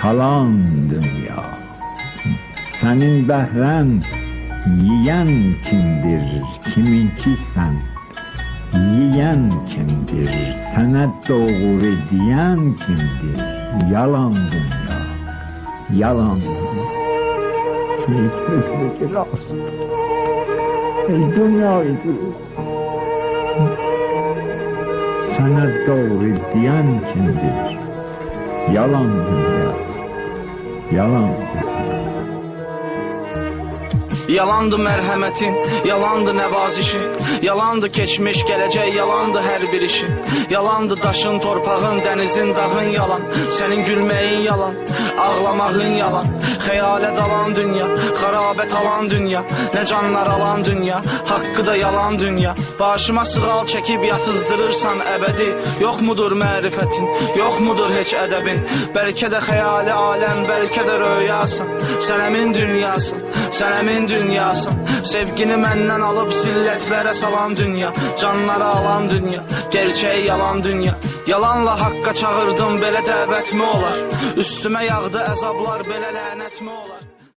Kalan dünya. Senin behren yiyen kimdir, kiminki sen? Yiyen kimdir, sana doğru diyen kimdir? Yalan dünya, yalan. Keyifli rast. Ey dünya, ey dünya. Sana doğru diyen kimdir? Yalan dünya, yalan dünya. Yalandı merhametin, yalandı nevazişin Yalandı keçmiş, geleceği yalandı her bir işin Yalandı daşın, torpağın, denizin, dağın yalan. Senin gülmeyin yalan, ağlamağın yalan. Hayale dalan dünya, harabet alan dünya. Ne canlar alan dünya, hakkı da yalan dünya. Başıma sığal çekip yatızdırırsan ebedi Yok mudur marifetin, yok mudur hiç edebin? Belki de hayali alem, belki de rüyasın. Sen emin dünyasın, sen emin dünyasın Sevgini menden alıp zilletlere salan dünya. Canları alan dünya, gerçeği yalan dünya. Yalanla hakka çağırdım, belə dəvət mi olar? Üstüme yağdı əzablar, belə lənət mi olar